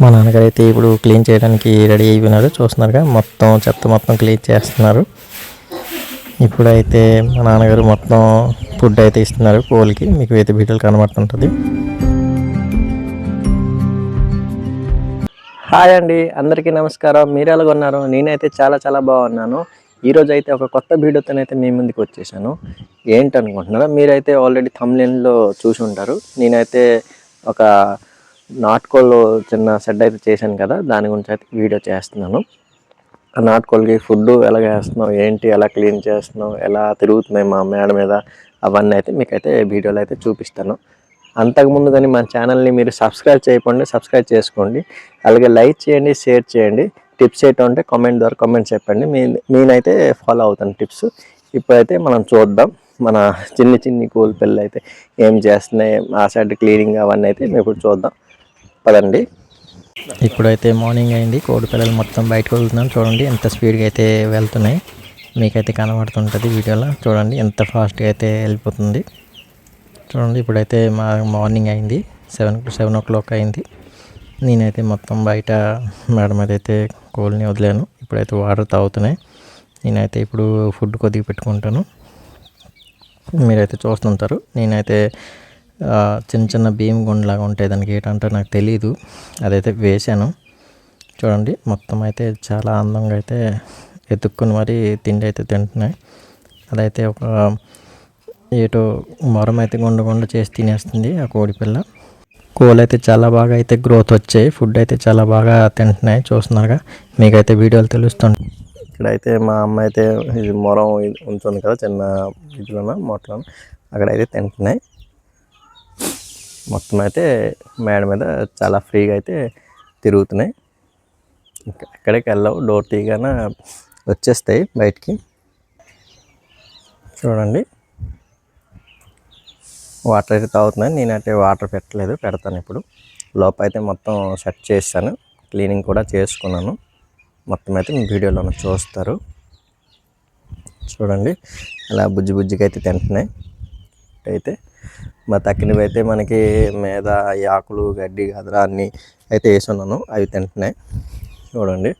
మా నాన్నగారు అయితే ఇప్పుడు క్లీన్ చేయడానికి రెడీ అయిపోయినారు చూస్తున్నారుగా మొత్తం చెత్త మొత్తం క్లీన్ చేస్తున్నారు. ఇప్పుడైతే మా నాన్నగారు మొత్తం ఫుడ్ అయితే ఇస్తున్నారు కోళ్ళకి. మీకు అయితే వీడియోలు కనబడుతుంటుంది. హాయ్ అండి అందరికీ నమస్కారం. మీరు ఎలాగ ఉన్నారు? నేనైతే చాలా చాలా బాగున్నాను. ఈరోజు అయితే ఒక కొత్త వీడియోతోనైతే మీ ముందుకు వచ్చేసాను. ఏంటనుకుంటున్నారా? మీరైతే ఆల్రెడీ thumbnail-లో చూసి ఉంటారు నేనైతే ఒక నాటుకోళ్ళు చిన్న సెడ్ అయితే చేశాను కదా దాని గురించి అయితే వీడియో చేస్తున్నాను. ఆ నాటుకోళ్ళకి ఫుడ్ ఎలా వేస్తున్నాం ఏంటి ఎలా క్లీన్ చేస్తున్నాం ఎలా తిరుగుతున్నాయి మా మేడ మీద అవన్నీ అయితే మీకైతే వీడియోలో అయితే చూపిస్తాను. అంతకుముందు కానీ మన ఛానల్ని మీరు సబ్స్క్రైబ్ చేయకండి సబ్స్క్రైబ్ చేసుకోండి. అలాగే లైక్ చేయండి షేర్ చేయండి. టిప్స్ ఏంటో ఉంటే కామెంట్ ద్వారా కామెంట్ చెప్పండి. మీ నేనైతే ఫాలో అవుతాను టిప్స్. ఇప్పుడైతే మనం చూద్దాం. మన చిన్ని చిన్ని కూల్ పిల్లలు అయితే ఏం చేస్తున్నాయి? ఆ సైడ్ క్లీనింగ్ అవన్నీ అయితే మేము ఇప్పుడు చూద్దాం. పదండి. ఇప్పుడైతే మార్నింగ్ అయింది. కోడి పిల్లలు మొత్తం బయటకు వెళ్తున్నాం. చూడండి ఎంత స్పీడ్గా అయితే వెళ్తున్నాయి. మీకైతే కనబడుతుంటుంది వీడియోలో. చూడండి ఎంత ఫాస్ట్గా అయితే వెళ్ళిపోతుంది. చూడండి ఇప్పుడైతే మా మార్నింగ్ అయింది. సెవెన్ సెవెన్ ఓ క్లాక్ అయింది. నేనైతే మొత్తం బయట మేడం మీద అయితే కోళ్ళని వదిలాను. ఇప్పుడైతే వాటర్ తాగుతున్నాయి. నేనైతే ఇప్పుడు ఫుడ్ కొద్దిగా పెట్టుకుంటాను. మీరైతే చూస్తుంటారు. నేనైతే చిన్న చిన్న భీమ్ గుండ్లాగా ఉంటాయి దానికి ఏంటంటే నాకు తెలియదు అదైతే వేశాను. చూడండి మొత్తం అయితే చాలా అందంగా అయితే ఎత్తుక్కుని మరి తిండి అయితే తింటున్నాయి. అదైతే ఒక ఏటో మొరం అయితే గుండ గుండ చేసి తినేస్తుంది ఆ కోడి పిల్ల. కోళ్ళు అయితే చాలా బాగా అయితే గ్రోత్ వచ్చాయి. ఫుడ్ అయితే చాలా బాగా తింటున్నాయి. చూస్తున్నారుగా. మీకైతే వీడియోలు తెలుస్తుంది ఇక్కడైతే మా అమ్మ అయితే ఇది మొరం ఉంచుంది కదా చిన్న ఇదిలోన మొట్టలో అక్కడైతే తింటున్నాయి. మొత్తం అయితే మేడ మీద చాలా ఫ్రీగా అయితే తిరుగుతున్నాయి. ఎక్కడికి వెళ్ళవు డోర్ తీయగానే వచ్చేస్తాయి బయటికి. చూడండి. వాటర్ అయితే తాగుతున్నాయి. నేనైతే వాటర్ పెట్టలేదు పెడతాను ఇప్పుడు. లోపల అయితే మొత్తం సెట్ చేశాను క్లీనింగ్ కూడా చేసుకున్నాను. మొత్తం అయితే మీ వీడియోలో చూస్తారు. చూడండి అలా బుజ్జి బుజ్జిగా అయితే తింటున్నాయి. అయితే మా తక్కినవి అయితే మనకి మీద ఈ ఆకులు గడ్డి గదర అన్నీ అయితే వేసున్నాను. అవి తింటున్నాయి. చూడండి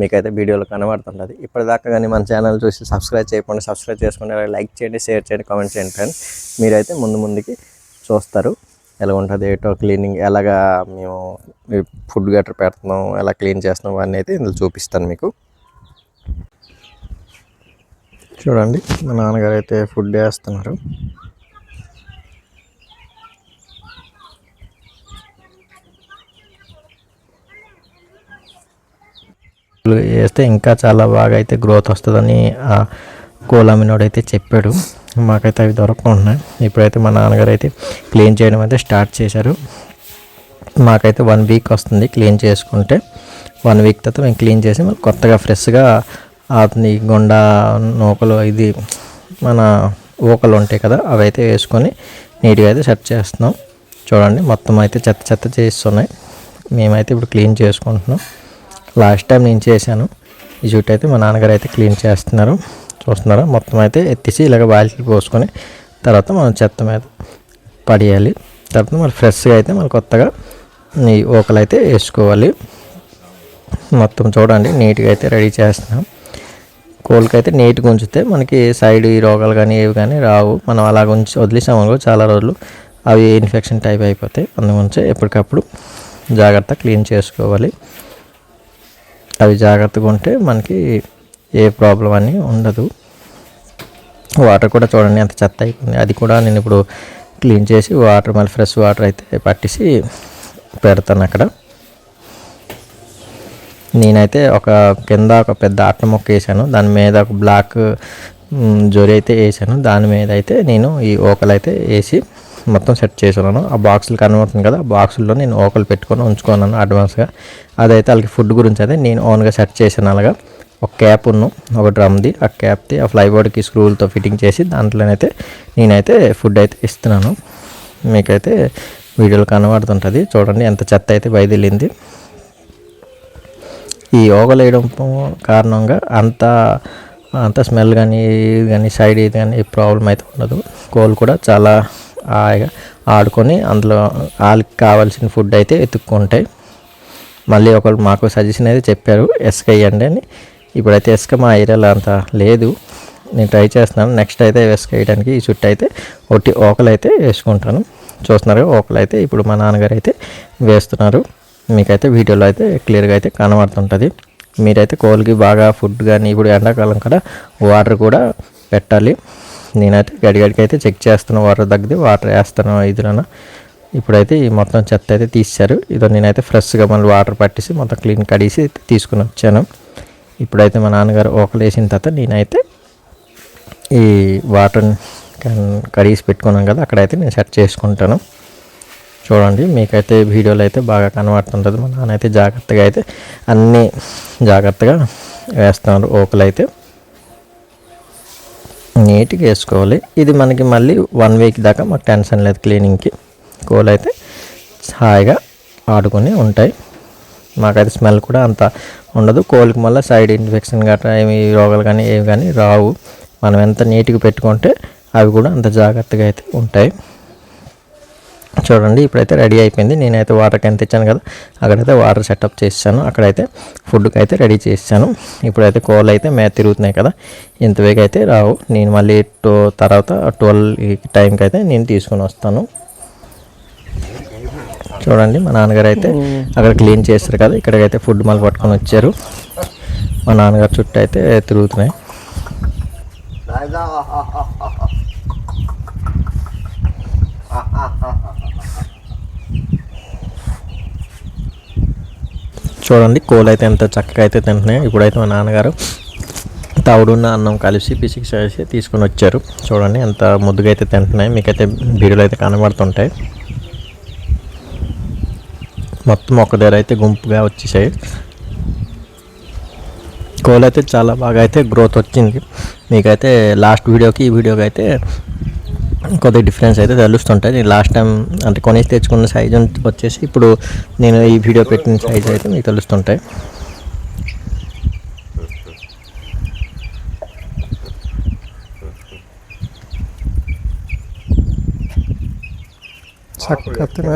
మీకైతే వీడియోలో కనబడుతుంటుంది ఇప్పటిదాకా కానీ మన ఛానల్ చూసి సబ్స్క్రైబ్ చేయకుండా సబ్స్క్రైబ్ చేసుకోండి లైక్ చేయండి షేర్ చేయండి కామెంట్ చేయండి ఫ్రెండ్స్. మీరైతే ముందు ముందుకి చూస్తారు. ఎలా ఉంటుంది ఏటో క్లీనింగ్ ఎలాగా మేము ఫుడ్ గట్రా పెడుతున్నాం ఎలా క్లీన్ చేస్తున్నాం అన్నీ అయితే ఇందులో చూపిస్తాను మీకు. చూడండి మా నాన్నగారు అయితే ఫుడ్ వేస్తున్నారు. వేస్తే ఇంకా చాలా బాగా అయితే గ్రోత్ వస్తుందని కోలామినోడు అయితే చెప్పాడు. మాకైతే అవి దొరకకుంటున్నాయి. ఇప్పుడైతే మా నాన్నగారు అయితే క్లీన్ చేయడం అయితే స్టార్ట్ చేశారు. మాకైతే వన్ వీక్ వస్తుంది క్లీన్ చేసుకుంటే. వన్ వీక్ తర్వాత మేము క్లీన్ చేసి మళ్ళీ కొత్తగా ఫ్రెష్గా అతని గుండా నూకలు ఇది మన ఊకలు ఉంటాయి కదా అవి అయితే వేసుకొని నీట్గా అయితే సెట్ చేస్తున్నాం. చూడండి మొత్తం అయితే చెత్త చెత్త చేస్తున్నాయి. మేమైతే ఇప్పుడు క్లీన్ చేసుకుంటున్నాం. లాస్ట్ టైం నేను చేశాను. ఈ జుట్టు అయితే మా నాన్నగారు అయితే క్లీన్ చేస్తున్నారు. చూస్తున్నారా? మొత్తం అయితే ఎత్తేసి ఇలాగ బాల్కి పోసుకొని తర్వాత మనం చెత్త మీద పడేయాలి. తర్వాత మరి ఫ్రెష్గా అయితే మనం కొత్తగా ఈ ఓకలు అయితే వేసుకోవాలి. మొత్తం చూడండి నీట్గా అయితే రెడీ చేస్తున్నాం. కోళ్ళకి అయితే నీట్గా ఉంచితే మనకి సైడ్ ఈ రోగాలు కానీ ఏవి కానీ రావు. మనం అలాగ ఉంచి వదిలేసామనుకో చాలా రోజులు అవి ఇన్ఫెక్షన్ టైప్ అయిపోతాయి. అందుగురించి ఎప్పటికప్పుడు జాగ్రత్త క్లీన్ చేసుకోవాలి. అవి జాగ్రత్తగా ఉంటే మనకి ఏ ప్రాబ్లం అని ఉండదు. వాటర్ కూడా చూడండి ఎంత చెత్త అయిపోయింది. అది కూడా నేను ఇప్పుడు క్లీన్ చేసి వాటర్ మళ్ళీ ఫ్రెష్ వాటర్ అయితే పట్టేసి పెడతాను అక్కడ. నేనైతే ఒక కింద ఒక పెద్ద అట్ట మొక్క వేసాను. దాని మీద ఒక బ్లాక్ మ్, జొరి అయితే వేసాను. దాని మీద అయితే నేను ఈ ఓకలు అయితే వేసి మొత్తం సెట్ చేసాను ఆ బాక్సులు కనబడుతుంది కదా ఆ బాక్సుల్లో నేను ఓకలు పెట్టుకొని ఉంచుకున్నాను అడ్వాన్స్గా. అదైతే వాళ్ళకి ఫుడ్ గురించి అయితే నేను ఓన్గా సెట్ చేశాను అలాగా. ఒక క్యాప్ ఉన్న ఒక డ్రమ్ది ఆ క్యాప్ది ఆ ఫ్లైబోర్డ్కి స్క్రూలతో ఫిట్టింగ్ చేసి దాంట్లోనైతే నేనైతే ఫుడ్ అయితే ఇస్తున్నాను. మీకైతే వీడియోలు కనబడుతుంటుంది. చూడండి ఎంత చెత్త అయితే బయదిల్లింది ఈ యోగా వేయడం కారణంగా అంత అంత స్మెల్ కానీ ఇది కానీ సైడ్ ఇది కానీ ఏ ప్రాబ్లం అయితే ఉండదు. కోళ్ళు కూడా చాలా హాయిగా ఆడుకొని అందులో వాళ్ళకి కావాల్సిన ఫుడ్ అయితే ఎత్తుక్కుంటాయి. మళ్ళీ ఒకరు మాకు సజెషన్ అయితే చెప్పారు ఎస్కే అండి అని. ఇప్పుడైతే ఇసుక మా ఏరియాలో అంత లేదు. నేను ట్రై చేస్తున్నాను. నెక్స్ట్ అయితే ఇసుక వేయడానికి ఈ చుట్టూ అయితే ఒకటి ఓకలు అయితే వేసుకుంటాను. చూస్తున్నారు ఓకలు అయితే ఇప్పుడు మా నాన్నగారు అయితే వేస్తున్నారు. మీకైతే వీడియోలో అయితే క్లియర్గా అయితే కనబడుతుంటుంది. మీరైతే కోళ్ళకి బాగా ఫుడ్ కానీ ఇప్పుడు ఎండాకాలం కదా వాటర్ కూడా పెట్టాలి. నేనైతే గడిగడికి అయితే చెక్ చేస్తాను వాటర్ తగ్గితే వాటర్ వేస్తాను ఇదిలోన. ఇప్పుడైతే ఈ మొత్తం చెత్త అయితే తీశారు. ఇదో నేనైతే ఫ్రెష్గా మళ్ళీ వాటర్ పట్టేసి మొత్తం క్లీన్ కడిసి అయితే తీసుకుని వచ్చాను. ఇప్పుడైతే మా నాన్నగారు ఓకలు వేసిన తర్వాత నేనైతే ఈ వాటర్ కడిగి పెట్టుకున్నాం కదా అక్కడైతే నేను సెట్ చేసుకుంటాను. చూడండి మీకైతే వీడియోలో అయితే బాగా కనబడుతుంటుంది. మా నాన్న అయితే జాగ్రత్తగా అయితే అన్నీ జాగ్రత్తగా వేస్తున్నారు ఓకలు అయితే. నీట్గా వేసుకోవాలి. ఇది మనకి మళ్ళీ వన్ వీక్ దాకా మాకు టెన్షన్ లేదు క్లీనింగ్కి. కోళ్ళు అయితే హాయిగా ఆడుకొని ఉంటాయి. మాకైతే స్మెల్ కూడా అంత ఉండదు. కోళ్ళకి మళ్ళీ సైడ్ ఇన్ఫెక్షన్ గట్రా ఏమి రోగాలు కానీ ఏవి కానీ రావు. మనం ఎంత నీట్గా పెట్టుకుంటే అవి కూడా అంత జాగ్రత్తగా అయితే ఉంటాయి. చూడండి ఇప్పుడైతే రెడీ అయిపోయింది. నేనైతే వాటర్కి ఎంత ఇచ్చాను కదా అక్కడైతే వాటర్ సెటప్ చేశాను అక్కడైతే ఫుడ్కి అయితే రెడీ చేశాను ఇప్పుడైతే కోళ్ళు అయితే మేత తిరుగుతున్నాయి కదా ఇంతవేగ అయితే రావు. నేను మళ్ళీ టూ తర్వాత ట్వెల్వ్ టైంకి అయితే నేను తీసుకొని వస్తాను. చూడండి మా నాన్నగారు అయితే అక్కడ క్లీన్ చేస్తారు కదా ఇక్కడికైతే ఫుడ్ మళ్ళీ పట్టుకొని వచ్చారు. మా నాన్నగారు చుట్టూ అయితే తిరుగుతున్నాయి. చూడండి కోళ్ళు అయితే ఎంత చక్కగా అయితే తింటున్నాయి. ఇప్పుడైతే మా నాన్నగారు తవుడున్న అన్నం కలిసి పిసికి చేసి తీసుకొని వచ్చారు. చూడండి ఎంత ముద్దుగా అయితే తింటున్నాయి. మీకైతే వీడియోలు అయితే కనబడుతుంటాయి. మొత్తం ఒక దగ్గర అయితే గుంపుగా వచ్చేసాయి. కోళ్ళు అయితే చాలా బాగా అయితే గ్రోత్ వచ్చింది. మీకైతే లాస్ట్ వీడియోకి ఈ వీడియోకి అయితే కొద్దిగా డిఫరెన్స్ అయితే తెలుస్తుంటాయి. నేను లాస్ట్ టైం అంటే కొనేసి తెచ్చుకున్న సైజ్ వచ్చేసి ఇప్పుడు నేను ఈ వీడియో పెట్టిన సైజ్ అయితే మీకు తెలుస్తుంటాయి. చక్కగా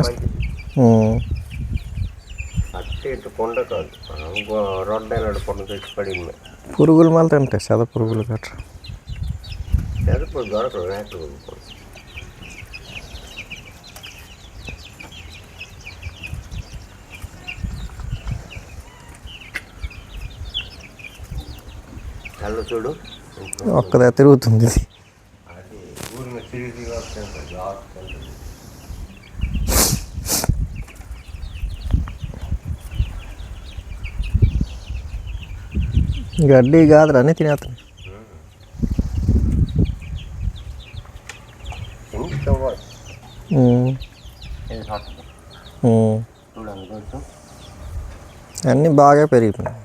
ఇటు కొండ కాదు. రోడ్డు అయినాడు కొండ తెచ్చి పడింది. పురుగులు మళ్ళీ తింటాయి సద పురుగులు గట్రా. చదువు దొరకదు రేట్లు కళ్ళు చూడు. ఒక్కదే తిరుగుతుంది అది ఊరి మీద తిరిగి తిరిగి వస్తుంది గడ్డి కాదురా అని తినేస్తాను అన్నీ బాగా పెరిగిపోయినాయి.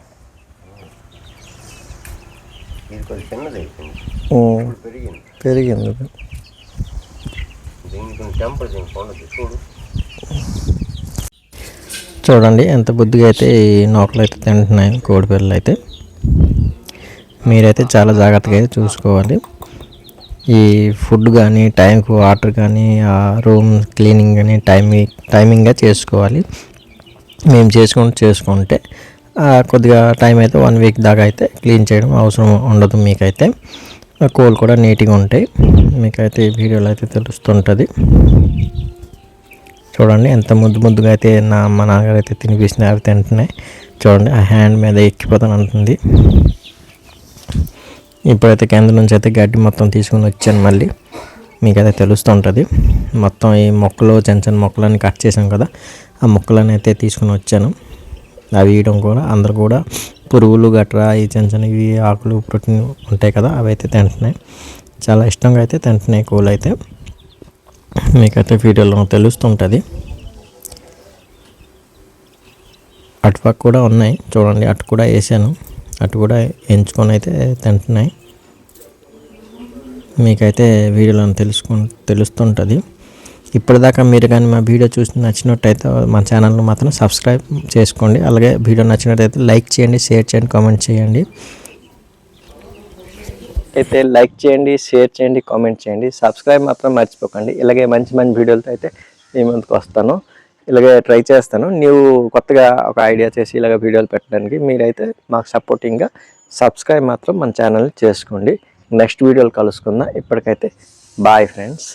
పెరిగింది. చూడండి ఎంత బుద్ధిగా అయితే ఈ నౌకలు అయితే తింటున్నాయి కోడి పిల్లలు అయితే. మీరైతే చాలా జాగ్రత్తగా అయితే చూసుకోవాలి. ఈ ఫుడ్ కానీ టైంకు వాటర్ కానీ ఆ రూమ్ క్లీనింగ్ కానీ టైమింగ్ టైమింగ్గా చేసుకోవాలి. మేము చేసుకుంటూ చేసుకుంటే కొద్దిగా టైం అయితే వన్ వీక్ దాకా అయితే క్లీన్ చేయడం అవసరం ఉండదు మీకైతే. ఆ కోళ్ళు కూడా నీట్గా ఉంటాయి. మీకైతే ఈ వీడియోలో అయితే తెలుస్తుంటుంది. చూడండి ఎంత ముద్దు ముద్దుగా అయితే నా మా నాన్నగారు అయితే తినిపిస్తున్నారు తింటున్నాయి చూడండి ఆ హ్యాండ్ మీద ఎక్కిపోతాను అంటుంది. ఇప్పుడైతే కింద నుంచి అయితే గడ్డి మొత్తం తీసుకుని వచ్చాను మళ్ళీ. మీకైతే తెలుస్తుంటుంది. మొత్తం ఈ మొక్కలు చిన్న చిన్న మొక్కలన్నీ కట్ చేసాం కదా ఆ మొక్కలని అయితే తీసుకుని వచ్చాను. అవి వేయడం కూడా అందరు కూడా పురుగులు గట్రా ఈ చిన్న చిన్నవి ఆకులు ప్రోటీన్ ఉంటాయి కదా అవి అయితే తింటున్నాయి చాలా ఇష్టంగా అయితే తింటున్నాయి కూలు అయితే. మీకైతే వీడియోలో తెలుస్తుంటుంది. అటుపక్క కూడా ఉన్నాయి. చూడండి అటు కూడా వేసాను. అటు కూడా ఎంచుకొని అయితే తింటున్నాయి. మీకైతే వీడియోలో తెలుసుకు తెలుస్తుంటుంది. ఇప్పటిదాకా మీరు కానీ మా వీడియో చూసి నచ్చినట్టయితే మా ఛానల్ను మాత్రం సబ్స్క్రైబ్ చేసుకోండి. అలాగే వీడియో నచ్చినట్టయితే లైక్ చేయండి షేర్ చేయండి కామెంట్ చేయండి. అయితే లైక్ చేయండి షేర్ చేయండి కామెంట్ చేయండి. సబ్స్క్రైబ్ మాత్రం మర్చిపోకండి. ఇలాగే మంచి మంచి వీడియోలతో అయితే ఈ ముందుకు వస్తాను. ఇలాగే ట్రై చేస్తాను. నీవు కొత్తగా ఒక ఐడియా చేసి ఇలాగ వీడియోలు పెట్టడానికి మీరైతే మాకు సపోర్టింగ్గా సబ్స్క్రైబ్ మాత్రం మన ఛానల్ చేసుకోండి. నెక్స్ట్ వీడియోలు కలుసుకుందాం. ఇప్పటికైతే బాయ్ ఫ్రెండ్స్.